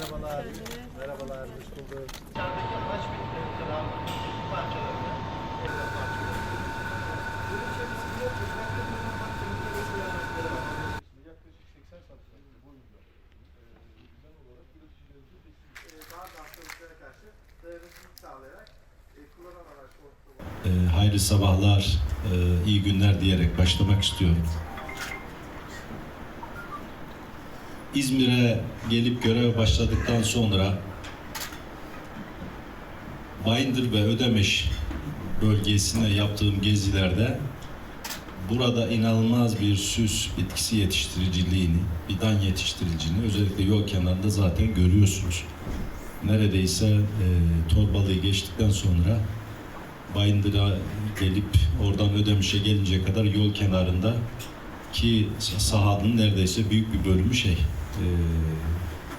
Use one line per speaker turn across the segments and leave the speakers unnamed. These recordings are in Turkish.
Merhabalar. Merhabalar. Hoş bulduk.
Kaç bin gram parçalarını evde parçalarını
Yaklaşık 80 santimetre boyunda düzen olarak üreticilerimize teslim
daha da hastalıklara karşı dayanıklılık sağlayarak kullanan araç konusunda
Ee, hayırlı sabahlar, e, iyi günler diyerek başlamak istiyorum. İzmir'e gelip görev başladıktan sonra Bayındır ve Ödemiş bölgesine yaptığım gezilerde burada inanılmaz bir süs bitkisi yetiştiriciliğini, fidan yetiştiriciliğini özellikle yol kenarında zaten görüyorsunuz. Neredeyse e, Torbalı'yı geçtikten sonra Bayındır'a gelip oradan Ödemiş'e gelinceye kadar yol kenarında ki sahanın neredeyse büyük bir bölümü şey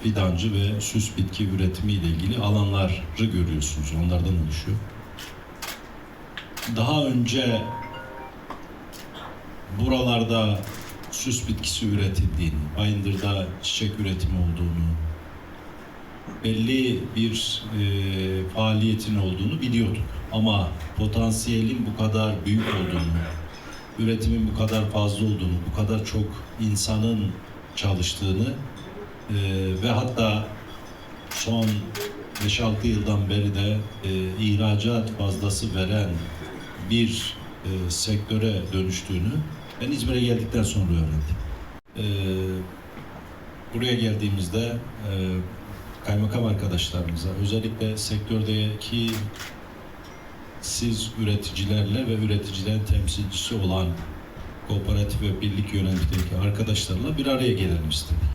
fidancı ve süs bitki üretimi ile ilgili alanları görüyorsunuz. Onlardan oluşuyor. Daha önce buralarda süs bitkisi üretildiğini, Bayındır'da çiçek üretimi olduğunu, belli bir e, faaliyetin olduğunu biliyorduk. Ama potansiyelin bu kadar büyük olduğunu, üretimin bu kadar fazla olduğunu, bu kadar çok insanın çalıştığını e, ve hatta son 5-6 yıldan beri de e, ihracat fazlası veren bir e, sektöre dönüştüğünü ben İzmir'e geldikten sonra öğrendim. E, buraya geldiğimizde e, kaymakam arkadaşlarımıza özellikle sektördeki siz üreticilerle ve üreticilerin temsilcisi olan kooperatif ve birlik yönetimindeki arkadaşlarla bir araya gelelim istedik.